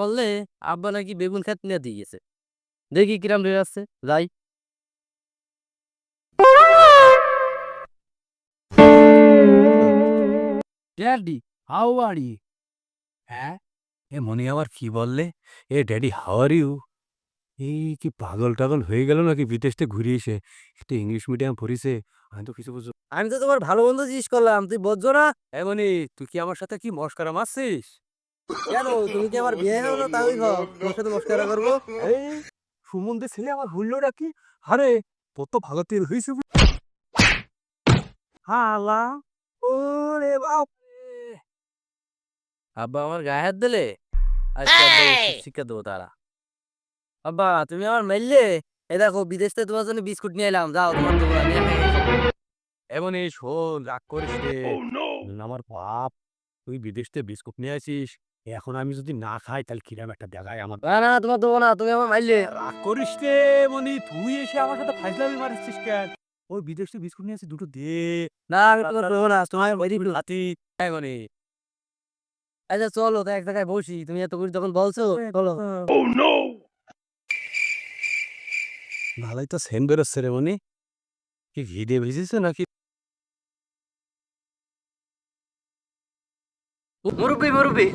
বললে আব্বা নাকি বেগুন খেত নিয়ে দিয়ে গেছে। দেখি কিরাম রেট আছে যাই। ড্যাডি হাউ আর ইউ হ্যাঁ? এ মনে আবার কি বললে? এ ড্যাডি হাউ আর ইউ? এই কি পাগল টাগল হয়ে গেল নাকি বিদেশ থেকে ঘুরে এসে? একটু ইংলিশ মিডিয়াম পড়িছে আমি তো কিছু বুঝো আমি তো তোমার ভালো বন্ধু জিজ্ঞেস করলাম তুই বুঝছ না? এমনি তুই কি আমার সাথে কি মস্কারা মারছিস? কেন? তুমি কি আমার বিয়ে হলো না তাই তোর সাথে মস্কারা করব? এই সুমন্দের ছেলে আমার হুল্লো ডাকি আরে তোর তো ভালো তেল হয়েছে হালা ওরে বাপ আব্বা আমার গায়ে হাত দিলে? আজকে শিক্ষা দেবো তারা। আব্বা তুমি আমার মেললে এ দেখো বিদেশ থেকে তোমার জন্য বিস্কুট নিয়ে এলাম। যাও তোমার দোকানে। এমন এই শোন রাগ করিস রে আমার বাপ তুই বিদেশ থেকে বিস্কুট নিয়ে আসিস। এখন আমি যদি না খাই তাহলে কিরাম একটা দেখায় আমার। না না তোমার দেবো না তুমি আমার মাইলে রাগ করিস রে মনি তুই এসে আমার সাথে ফাইজলামি মারিস কেন? ওই বিদেশ থেকে বিস্কুট নিয়ে আসি দুটো দে। না আমি তোমার দেবো না তোমার বাইরে বিল হাতি। এই মনি আচ্ছা চলো তো এক জায়গায় বসি। তুমি এত করে যখন বলছো চলো। ভালোই তো সেন বেরোচ্ছে রে মনি কি ভিড়ে ভিজেছে নাকি? মুরব্বি মুরব্বি।